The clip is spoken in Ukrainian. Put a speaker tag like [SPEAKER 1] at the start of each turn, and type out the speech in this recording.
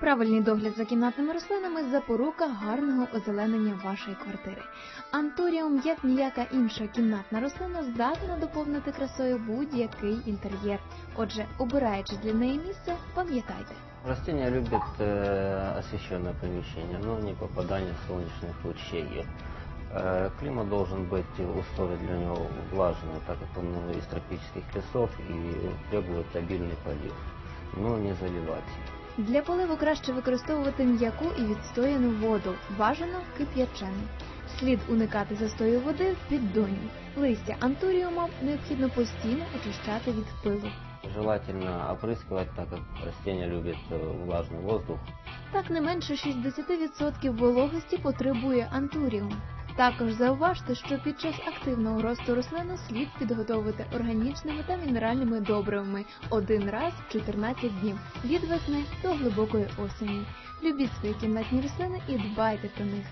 [SPEAKER 1] Правильний догляд за кімнатними рослинами запорука гарного озеленення вашої квартири. Антуріум, як ніяка інша кімнатна рослина, здатна доповнити красою будь-який інтер'єр. Отже, обираючи для неї місце, пам'ятайте.
[SPEAKER 2] Растения любят э, освещенное помещение, но не попадание солнечных лучей. Э, климат должен быть условия для него влажные, так как он из тропических лесов и требует обильный полив, но не заливать.
[SPEAKER 1] Для поливу краще використовувати м'яку і відстояну воду, бажано кип'ячену. Слід уникати застою води в піддоні. Листя антуріума необхідно постійно очищати від пилу.
[SPEAKER 2] Желательно опрыскивать, так как растение любит э, влажный воздух.
[SPEAKER 1] Так не менше 60% вологості потребує антуріум. Також зауважте, що під час активного росту рослини слід підготовити органічними та мінеральними добривами один раз в 14 днів від весни до глибокої осені. Любіть свої кімнатні рослини і дбайте про них.